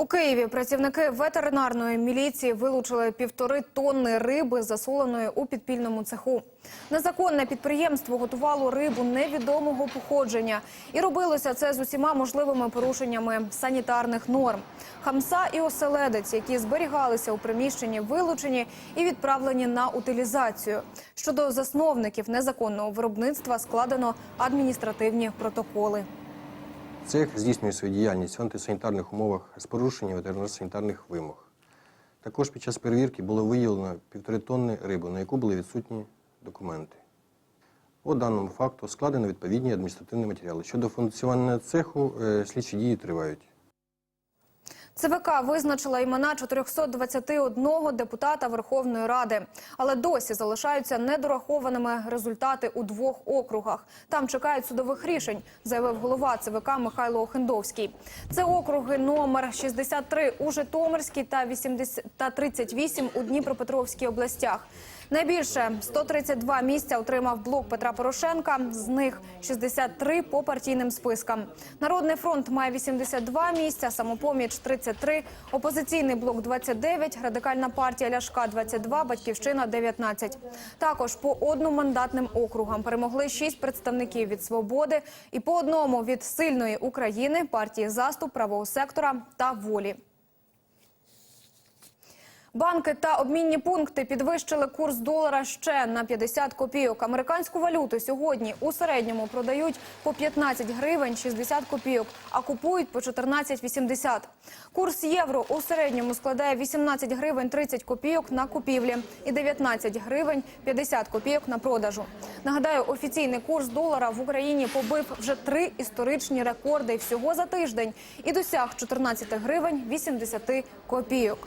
У Києві працівники ветеринарної міліції вилучили півтори тонни риби, засоленої у підпільному цеху. Незаконне підприємство готувало рибу невідомого походження, і робилося це з усіма можливими порушеннями санітарних норм. Хамса і оселедець, які зберігалися у приміщенні, вилучені і відправлені на утилізацію. Щодо засновників незаконного виробництва складено адміністративні протоколи. Цех здійснює свою діяльність в антисанітарних умовах з порушенням ветеринарно-санітарних вимог. Також під час перевірки було виявлено півтори тонни риби, на яку були відсутні документи. По даному факту складено відповідні адміністративні матеріали. Щодо функціонування цеху, е, слідчі дії тривають. ЦВК визначила імена 421 депутата Верховної Ради, але досі залишаються недорахованими результати у двох округах. Там чекають судових рішень, заявив голова ЦВК Михайло Охендовський. Це округи номер 63 у Житомирській та 80 та 38 у Дніпропетровській областях. Найбільше 132 місця отримав блок Петра Порошенка. З них 63 по партійним спискам. Народний фронт має 82 місця, самопоміч 33, опозиційний блок 29, радикальна партія Ляшка 22, батьківщина 19. Також по одномандатним округам перемогли 6 представників від свободи і по одному від сильної України, партії заступ, правого сектора та волі. Банки та обмінні пункти підвищили курс долара ще на 50 копійок. Американську валюту сьогодні у середньому продають по 15 гривень 60 копійок, а купують по 14,80. Курс євро у середньому складає 18 гривень 30 копійок на купівлі і 19 гривень 50 копійок на продажу. Нагадаю, офіційний курс долара в Україні побив вже три історичні рекорди всього за тиждень і досяг 14 гривень 80 копійок.